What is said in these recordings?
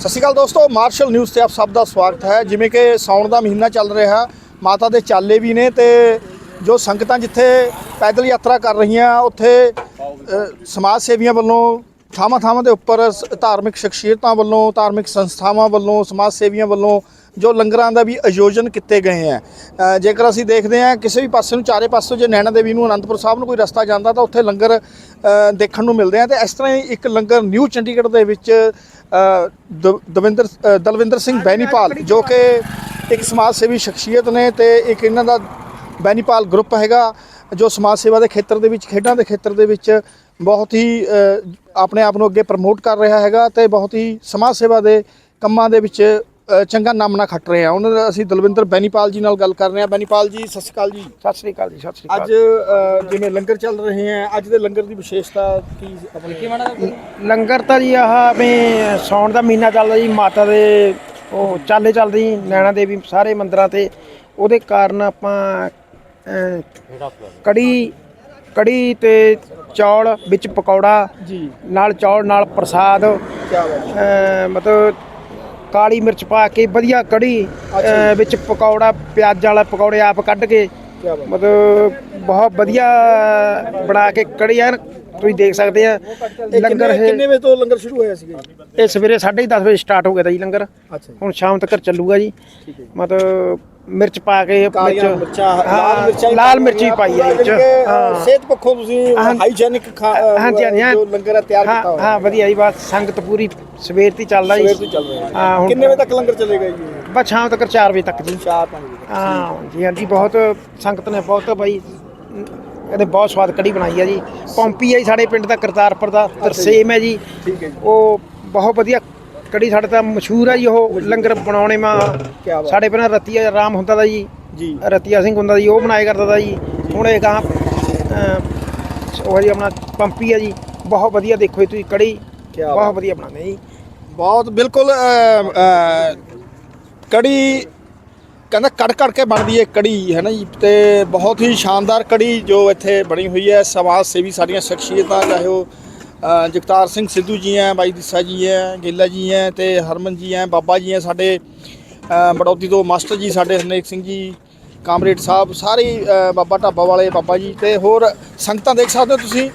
ਸਤਿ ਸ਼੍ਰੀ ਅਕਾਲ ਦੋਸਤੋ martial news ਤੇ ਆਪ ਸਭ ਦਾ ਸਵਾਗਤ ਹੈ। ਜਿਵੇਂ ਕਿ ਸਾਉਣ ਦਾ ਮਹੀਨਾ ਚੱਲ ਰਿਹਾ, ਮਾਤਾ ਦੇ ਚਾਲੇ ਵੀ ਨੇ ਤੇ ਜੋ ਸੰਗਤਾਂ ਜਿੱਥੇ ਪੈਦਲ ਯਾਤਰਾ ਕਰ ਰਹੀਆਂ, ਉੱਥੇ ਸਮਾਜ ਸੇਵੀਆਂ ਵੱਲੋਂ ਥਾਵਾਂ ਥਾਵਾਂ ਦੇ ਉੱਪਰ ਸ- ਧਾਰਮਿਕ ਸ਼ਖਸੀਅਤਾਂ ਵੱਲੋਂ, ਧਾਰਮਿਕ ਸੰਸਥਾਵਾਂ ਵੱਲੋਂ, ਸਮਾਜ ਸੇਵੀਆਂ ਵੱਲੋਂ ਜੋ ਲੰਗਰਾਂ ਦਾ ਵੀ ਆਯੋਜਨ ਕੀਤੇ ਗਏ ਹੈ। ਜੇਕਰ ਅਸੀਂ ਦੇਖਦੇ ਹਾਂ, ਕਿਸੇ ਵੀ ਪਾਸੇ ਨੂੰ ਚਾਰੇ ਪਾਸੇ ਜੇ ਨੈਣਾ ਦੇਵੀ ਨੂੰ ਅਨੰਦਪੁਰ ਸਾਹਿਬ ਨੂੰ ਕੋਈ ਰਸਤਾ ਜਾਂਦਾ, ਤਾਂ ਉੱਥੇ ਲੰਗਰ ਦੇਖਣ ਨੂੰ ਮਿਲਦੇ ਆ। ਤੇ ਇਸ ਤਰ੍ਹਾਂ ਹੀ ਇੱਕ ਲੰਗਰ ਨਿਊ ਚੰਡੀਗੜ੍ਹ ਦੇ ਵਿੱਚ ਦਵਿੰਦਰ ਦਲਵਿੰਦਰ ਸਿੰਘ ਬੈਨੀਪਾਲ ਜੋ ਕਿ ਇੱਕ ਸਮਾਜ ਸੇਵੀ ਸ਼ਖਸੀਅਤ ਨੇ ਤੇ ਇੱਕ ਇਹਨਾਂ ਦਾ ਬੈਨੀਪਾਲ ਗਰੁੱਪ ਹੈਗਾ ਜੋ ਸਮਾਜ ਸੇਵਾ ਦੇ ਖੇਤਰ ਦੇ ਵਿੱਚ ਖੇਡਾਂ ਦੇ ਖੇਤਰ ਦੇ ਵਿੱਚ ਬਹੁਤ ਹੀ ਆਪਣੇ ਆਪ ਨੂੰ ਅੱਗੇ ਪ੍ਰਮੋਟ ਕਰ ਰਿਹਾ ਹੈਗਾ ਤੇ ਬਹੁਤ ਹੀ ਸਮਾਜ ਸੇਵਾ ਦੇ ਕੰਮਾਂ ਦੇ ਵਿੱਚ ਚੰਗਾ ਨਾਮਣਾ ਖੱਟ ਰਹੇ ਆ। ਉਹਨਾਂ ਦਾ ਅਸੀਂ ਦਲਵਿੰਦਰ ਬੈਨੀਪਾਲ ਜੀ ਨਾਲ ਗੱਲ ਕਰ ਰਹੇ ਹਾਂ ਬੈਨੀਪਾਲ ਜੀ ਸਤਿ ਸ਼੍ਰੀ ਅਕਾਲ ਜੀ। ਸਤਿ ਸ੍ਰੀ ਅਕਾਲ ਜੀ ਸਤਿ ਸ੍ਰੀ ਅੱਜ ਅ, ਜਿਵੇਂ ਲੰਗਰ ਚੱਲ ਰਹੇ ਹੈ ਅੱਜ ਦੇ ਲੰਗਰ ਦੀ ਵਿਸ਼ੇਸ਼ਤਾ ਕੀ ਆਪਣੀ ਕੀ ਅਕਾਲ ਲੰਗਰ ਤਾਂ ਜੀ ਆਹ ਆਪਣੇ ਸੌਣ ਦਾ ਮਹੀਨਾ ਚੱਲਦਾ ਜੀ ਮਾਤਾ ਦੇ ਉਹ ਚਾਲੇ ਚੱਲਦੀ ਜੀ, ਨੈਣਾ ਦੇਵੀ ਸਾਰੇ ਮੰਦਰਾਂ ਤੇ। ਉਹਦੇ ਕਾਰਨ ਆਪਾਂ ਕੜੀ ਕੜੀ ਤੇ ਚੌਲ ਵਿੱਚ ਪਕੌੜਾ ਜੀ। ਨਾਲ ਚੌਲ ਨਾਲ ਪ੍ਰਸਾਦ ਕੀ ਬਾਤ ਅਹ, ਮਤਲਬ ਕਾਲੀ ਮਿਰਚ ਪਾ ਕੇ ਵਧੀਆ ਕੜੀ ਅਹ, ਵਿੱਚ ਪਕੌੜਾ ਪਿਆਜ਼ ਵਾਲਾ ਪਕੌੜੇ ਆਪ ਕੱਢ ਕੇ ਮਤਲਬ ਬਹੁਤ ਵਧੀਆ ਬਣਾ ਕੇ ਕੜੀ ਐਨ ਤੁਸੀਂ ਦੇਖ ਸਕਦੇ ਆ। ਲੰਗਰ ਕਿੰਨੇ ਇਹ ਕਿੰਨੇ ਵਜੇ ਤੋਂ ਲੰਗਰ ਸ਼ੁਰੂ ਹੋਇਆ ਸੀਗਾ ਜੀ? ਇਹ ਸਵੇਰੇ 10:30 ਵਜੇ ਸਟਾਰਟ ਹੋ ਗਿਆ ਤਾ ਜੀ ਲੰਗਰ। ਅੱਛਾ ਜੀ। ਹੁਣ ਸ਼ਾਮ ਤੱਕ ਚੱਲੂਗਾ ਜੀ। ਮਤਲਬ ਮਿਰਚ ਪਾ ਕੇ ਕਾਲੀਆਂ ਵਿੱਚ- ਮਿਰਚਾਂ ਲਾਲ ਮਿਰਚਾਂ ਹੀ ਲਾਲ ਪਾਈਆਂ ਮਿਰਚੀ ਹੋਈਆਂ, ਪਾਈ ਹੈ ਵਿੱਚ ਹਾਂ। ਸਿਹਤ ਪੱਖੋਂ ਤੁਸੀਂ ਹਾਂ। ਹਾਈਜੈਨਿਕ ਹਾਂਜੀ, ਹਾਂਜੀ, ਹਾਂ। ਜੋ ਲੰਗਰ ਹੈ ਤਿਆਰ ਕੀਤਾ ਹੋਇਆ। ਹਾਂ ਵਧੀਆ ਜੀ ਬਸ ਸੰਗਤ ਪੂਰੀ ਸਵੇਰ ਦੀ ਚੱਲਦਾ ਸਵੇਰ ਤੋਂ ਜੀ ਚੱਲ ਰਿਹਾ ਹਾਂ। ਹੁਣ ਕਿੰਨੇ ਵਜੇ ਤੱਕ ਲੰਗਰ ਚੱਲੇਗਾ ਜੀ? ਬਸ ਸ਼ਾਮ ਤੱਕ 4 ਵਜੇ ਤੱਕ ਜੀ। 4-5 ਵਜੇ ਹਾਂ ਜੀ ਹਾਂਜੀ ਬਹੁਤ ਸੰਗਤ ਨੇ ਬਹੁਤ ਬਾਈ ਇਹਦੇ ਬਹੁਤ ਸਵਾਦ ਕੜੀ ਬਣਾਈ ਹੈ ਜੀ। ਪੌਂਪੀ ਹੈ ਜੀ ਸਾਡੇ ਪਿੰਡ ਦਾ ਕਰਤਾਰਪੁਰ ਦਾ ਤਰਸੇਮ ਹੈ ਜੀ। ਠੀਕ ਹੈ ਜੀ। ਉਹ ਬਹੁਤ ਵਧੀਆ ਕੜੀ ਸਾਡੇ ਤਾਂ ਮਸ਼ਹੂਰ ਹੈ ਜੀ ਉਹ ਲੰਗਰ ਬਣਾਉਣੇ ਮਾ। ਬਾਤ। ਸਾਡੇ ਪਹਿਲਾਂ ਰਤੀਆ ਰਾਮ ਹੁੰਦਾ ਦਾ ਜੀ। ਜੀ। ਰਤੀਆ ਸਿੰਘ ਹੁੰਦਾ ਜੀ ਉਹ ਬਣਾਏ ਕਰਦਾ ਦਾ ਜੀ। ਹੁਣ ਇਹ ਗਾਂ ਉਹ ਜੀ ਆਪਣਾ ਪੰਪੀ ਹੈ ਜੀ। ਬਹੁਤ ਵਧੀਆ ਦੇਖੋ ਤੁਸੀਂ ਕੜੀ। ਬਹੁਤ ਵਧੀਆ ਬਣਾਉਂਦੇ ਜੀ। ਬਹੁਤ ਬਿਲਕੁਲ ਕੜੀ ਕਹਿੰਦਾ ਕੜ ਕੜ ਕੇ ਬਣਦੀ ਹੈ ਕੜੀ ਹੈ ਨਾ ਜੀ? ਤੇ ਬਹੁਤ ਹੀ ਸ਼ਾਨਦਾਰ ਕੜੀ ਜੋ ਇੱਥੇ ਬਣੀ ਹੋਈ ਹੈ ਸਮਾਜ ਸੇਵੀ ਸਾਡੀਆਂ ਸ਼ਖਸੀਅਤਾਂ ਚਾਹੇ ਉਹ ਜਗਤਾਰ ਸਿੰਘ ਸਿੱਧੂ ਜੀ ਹੈ ਬਾਈ ਦਿਸਾ ਜੀ ਹੈ ਗੇਲਾ ਜੀ ਹੈ ਤੇ ਹਰਮਨ ਜੀ ਹੈ ਬਾਬਾ ਜੀ ਹੈ ਸਾਡੇ ਬੜੌਤੀ ਤੋਂ ਮਾਸਟਰ ਜੀ ਸਾਡੇ ਹਰਨੇਕ ਸਿੰਘ ਜੀ ਕਾਮਰੇਡ ਸਾਹਿਬ ਸਾਰੇ ਬਾਬਾ ਢਾਬਾ ਵਾਲੇ ਬਾਬਾ ਜੀ ਤੇ ਹੋਰ ਸੰਗਤਾਂ ਦੇਖ ਸਕਦੇ ਹੋ ਤੁਸੀਂ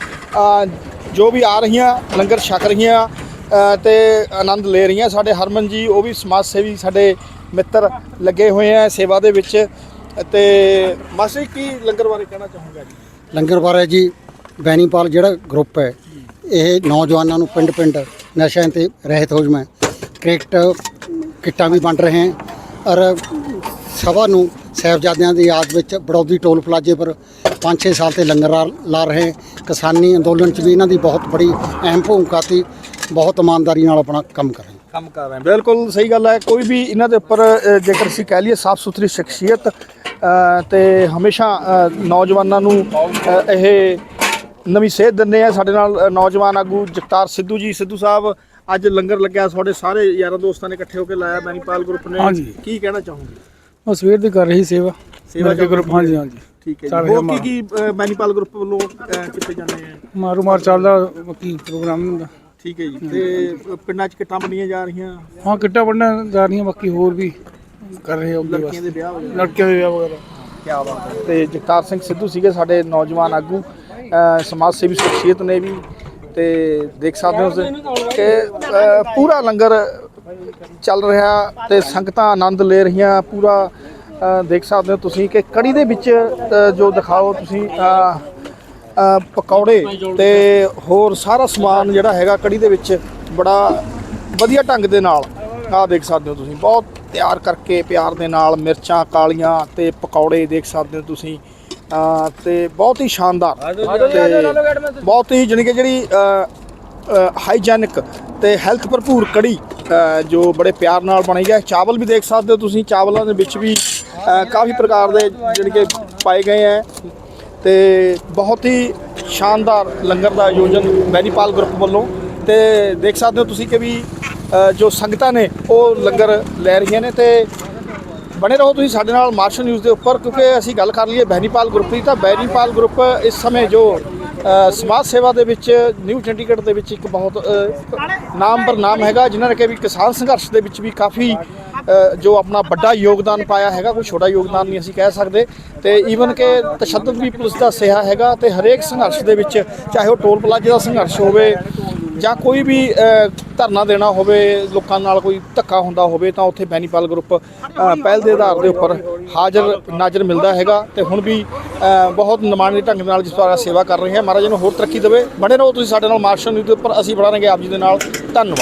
ਜੋ ਵੀ ਆ ਰਹੀਆਂ ਲੰਗਰ ਛਕ ਰਹੀਆਂ ਅ, ਤੇ ਆਨੰਦ ਲੈ ਰਹੀਆਂ ਸਾਡੇ ਹਰਮਨ ਜੀ ਉਹ ਵੀ ਸਮਾਜ ਸੇਵੀ ਸਾਡੇ ਮਿੱਤਰ ਲੱਗੇ ਹੋਏ ਆ ਸੇਵਾ ਦੇ ਵਿੱਚ ਤੇ ਮਾਸਟਰ ਜੀ, ਕੀ ਲੰਗਰ ਬਾਰੇ ਕਹਿਣਾ ਚਾਹੂੰਗਾ ਜੀ ਲੰਗਰ ਬਾਰੇ ਜੀ ਬੈਨੀਪਾਲ ਜਿਹੜਾ ਗਰੁੱਪ ਹੈ ਇਹ ਨੌਜਵਾਨਾਂ ਨੂੰ ਪਿੰਡ ਪਿੰਡ ਨਸ਼ਿਆਂ ਤੇ ਰਹਿਤ ਹੋ ਜਮੈ ਕ੍ਰਿਕਟ ਕਿੱਟਾਂ ਵੀ ਵੰਡ ਰਹੇ ਹਨ ਔਰ ਸਭਾ ਨੂੰ ਸਾਹਿਬਜ਼ਾਦਿਆਂ ਦੀ ਯਾਦ ਵਿੱਚ ਬੜੌਦੀ ਟੋਲ ਪਲਾਜ਼ੇ ਪਰ 5-6 ਸਾਲ ਤੇ ਲੰਗਰ ਲਾ- ਲਾ ਰਹੇ ਕਿਸਾਨੀ ਅੰਦੋਲਨ 'ਚ ਵੀ ਇਹਨਾਂ ਦੀ ਬਹੁਤ ਬੜੀ ਅਹਿਮ ਭੂਮਿਕਾ ਸੀ। ਬਹੁਤ ਇਮਾਨਦਾਰੀ ਨਾਲ ਆਪਣਾ ਕੰਮ ਕਰ ਰਹੇ ਕੰਮ ਕਰ ਰਹੇ ਬਿਲਕੁਲ ਸਹੀ ਗੱਲ ਹੈ। ਕੋਈ ਵੀ ਇਹਨਾਂ ਦੇ ਉੱਪਰ ਜੇਕਰ ਅਸੀਂ ਕਹਿ ਲਈਏ ਸਾਫ਼ ਸੁਥਰੀ ਸ਼ਖਸੀਅਤ ਅ, ਤੇ ਹਮੇਸ਼ਾ ਨੌਜਵਾਨਾਂ ਨੂੰ ਇਹ ਨਵੀਂ ਸੇਧ ਦਿੰਦੇ ਆ ਸਾਡੇ ਨਾਲ ਨੌਜਵਾਨ ਆਗੂ ਜਗਤਾਰ ਸਿੱਧੂ ਜੀ। ਸਿੱਧੂ ਸਾਹਿਬ ਅੱਜ ਲੰਗਰ ਲੱਗਿਆ ਤੁਹਾਡੇ ਸਾਰੇ ਯਾਰਾਂ ਦੋਸਤਾਂ ਨੇ ਇਕੱਠੇ ਹੋ ਕੇ ਲਾਇਆ ਬੈਨੀਪਾਲ ਗਰੁੱਪ ਨੇ। ਹਾਂਜੀ। ਕੀ ਕਹਿਣਾ ਚਾਹੋਗੇ? ਉਹ ਸਵੇਰ ਦੀ ਕਰ ਰਹੀ ਸੇਵਾ। ਸੇਵਾ ਚੱਲ ਗਰੁੱਪ ਰਹੀ ਹਾਂਜੀ ਹੈ। ਹਾਂਜੀ ਠੀਕ ਹੈ ਜੀ। ਹੋਰ ਕੀ ਕੀ ਅ, ਬੈਨੀਪਾਲ ਗਰੁੱਪ ਵੱਲੋਂ ਅ, ਕੀਤੇ ਜਾਂਦੇ ਆ? ਮਾਰੂ ਮਾਰ ਚੱਲਦਾ ਬਾਕੀ ਪ੍ਰੋਗਰਾਮ ਹੁੰਦਾ। ਠੀਕ ਹੈ ਜੀ। ਤੇ ਅ, ਪਿੰਡਾਂ 'ਚ ਕਿੱਟਾਂ ਬਣੀਆਂ ਜਾ ਰਹੀਆਂ? ਹਾਂ ਕਿੱਟਾ ਵੰਡਣ ਜਾ ਰਹੀਆਂ ਬਾਕੀ ਹੋਰ ਵੀ ਕਰ ਰਹੇ ਹੋਗੇ ਲੜਕੀਆਂ ਦੇ ਵਿਆਹ ਵਗੈਰਾ ਲੜਕਿਆਂ ਦੇ ਵਿਆਹ ਵਗੈਰਾ। ਕਿਆ ਬਾਤ ਹੈ। ਤੇ ਜਗਤਾਰ ਸਿੰਘ ਸਿੱਧੂ ਸੀਗੇ ਸਾਡੇ ਨੌਜਵਾਨ ਆਗੂ। ਸਮਾਜ ਸੇਵੀ ਸ਼ਖਸੀਅਤ ਨੇ ਵੀ ਤੇ ਦੇਖ ਸਕਦੇ ਹੋ ਤੁਸੀਂ ਕਿ ਪੂਰਾ ਲੰਗਰ ਚੱਲ ਰਿਹਾ ਤੇ ਸੰਗਤਾਂ ਆਨੰਦ ਲੈ ਰਹੀਆਂ, ਪੂਰਾ ਦੇਖ ਸਕਦੇ ਹੋ ਤੁਸੀਂ ਕਿ ਕੜੀ ਦੇ ਵਿੱਚ ਜੋ ਦਿਖਾਓ ਤੁਸੀਂ ਪਕੌੜੇ ਤੇ ਹੋਰ ਸਾਰਾ ਸਮਾਨ ਜਿਹੜਾ ਹੈਗਾ ਕੜੀ ਦੇ ਵਿੱਚ ਬੜਾ ਵਧੀਆ ਢੰਗ ਦੇ ਨਾਲ, ਆਹ ਦੇਖ ਸਕਦੇ ਹੋ ਤੁਸੀਂ, ਬਹੁਤ ਤਿਆਰ ਕਰਕੇ ਪਿਆਰ ਦੇ ਨਾਲ ਮਿਰਚਾਂ, ਕਾਲੀਆਂ ਤੇ ਪਕੌੜੇ ਦੇਖ ਸਕਦੇ ਹੋ ਤੁਸੀਂ। ਅ, ਤੇ ਬਹੁਤ ਹੀ ਸ਼ਾਨਦਾਰ। ਤੇ ਬਹੁਤ ਹੀ ਜਾਣੀ ਕਿ ਜਿਹੜੀ ਹਾਈਜੈਨਿਕ ਤੇ ਹੈਲਥ ਭਰਪੂਰ ਕੜੀ ਅ, ਜੋ ਬੜੇ ਪਿਆਰ ਨਾਲ ਬਣਾਈ ਹੈ। ਚਾਵਲ ਵੀ ਦੇਖ ਸਕਦੇ ਹੋ ਤੁਸੀਂ ਚਾਵਲਾਂ ਦੇ ਵਿੱਚ ਵੀ ਅ, ਕਾਫੀ ਪ੍ਰਕਾਰ ਦੇ ਜਾਣੀ ਕਿ ਪਾਏ ਗਏ ਹੈ। ਤੇ ਬਹੁਤ ਹੀ ਸ਼ਾਨਦਾਰ ਲੰਗਰ ਦਾ ਆਯੋਜਨ ਬੈਨੀਪਾਲ ਗਰੁੱਪ ਵੱਲੋਂ। ਤੇ ਦੇਖ ਸਕਦੇ ਹੋ ਤੁਸੀਂ ਕਿ ਵੀ ਅ, ਜੋ ਸੰਗਤਾਂ ਨੇ ਉਹ ਲੰਗਰ ਲੈ ਰਹੀਆਂ ਨੇ ਤੇ ਬਣੇ ਰਹੋ ਤੁਸੀਂ ਸਾਡੇ ਨਾਲ ਮਾਰਸ਼ਲ ਨਿਊਜ਼ ਦੇ ਉੱਪਰ ਕਿਉਂਕਿ ਅਸੀਂ ਗੱਲ ਕਰ ਲਈਏ ਬੈਨੀਪਾਲ ਗਰੁੱਪ ਦੀ ਤਾਂ ਬੈਨੀਪਾਲ ਗਰੁੱਪ ਇਸ ਸਮੇਂ ਜੋ ਸਮਾਜ ਸੇਵਾ ਦੇ ਵਿੱਚ ਨਿਊ ਚੰਡੀਗੜ੍ਹ ਦੇ ਵਿੱਚ ਇੱਕ ਬਹੁਤ ਅ, ਨਾਮ ਬਰ ਨਾਮ ਹੈਗਾ ਜਿਨ੍ਹਾਂ ਨੇ ਕਿ ਵੀ ਕਿਸਾਨ ਸੰਘਰਸ਼ ਦੇ ਵਿੱਚ ਵੀ ਕਾਫੀ ਜੋ ਆਪਣਾ ਵੱਡਾ ਯੋਗਦਾਨ ਪਾਇਆ ਹੈਗਾ ਕੋਈ ਛੋਟਾ ਯੋਗਦਾਨ ਨਹੀਂ ਅਸੀਂ ਕਹਿ ਸਕਦੇ। ਤੇ ਈਵਨ ਕਿ ਤਸ਼ੱਦਦ ਵੀ ਪੁਲਿਸ ਦਾ ਸਿਹਾ ਹੈਗਾ ਤੇ ਹਰੇਕ ਸੰਘਰਸ਼ ਦੇ ਵਿੱਚ ਚਾਹੇ ਉਹ ਟੋਲ ਪਲਾਜ਼ੇ ਦਾ ਸੰਘਰਸ਼ ਹੋਵੇ ਜਾਂ ਕੋਈ ਵੀ ਧਰਨਾ ਦੇਣਾ ਹੋਵੇ, ਲੋਕਾਂ ਨਾਲ ਕੋਈ ਧੱਕਾ ਹੁੰਦਾ ਹੋਵੇ, ਤਾਂ ਉੱਥੇ ਬੈਨੀਪਾਲ ਗਰੁੱਪ ਪਹਿਲ ਦੇ ਆਧਾਰ ਦੇ ਉੱਪਰ ਹਾਜ਼ਰ, ਨਾਜ਼ਰ ਮਿਲਦਾ ਹੈਗਾ ਤੇ ਹੁਣ ਵੀ ਬਹੁਤ ਨਿਮਾਣੇ ਢੰਗ ਨਾਲ ਜਿਸ ਤਰ੍ਹਾਂ ਸੇਵਾ ਕਰ ਰਹੇ ਹੈ। ਮਹਾਰਾਜ ਨੂੰ ਹੋਰ ਤਰੱਕੀ ਦੇਵੇ। ਬਣੇ ਰਹੋ ਤੁਸੀਂ ਸਾਡੇ ਨਾਲ ਮਾਰਸ਼ਲ ਨਿਊਜ਼ ਦੇ ਉੱਪਰ। ਅਸੀਂ ਬਣਾਵਾਂਗੇ ਆਪ ਜੀ ਦੇ ਨਾਲ। ਧੰਨਵਾਦ।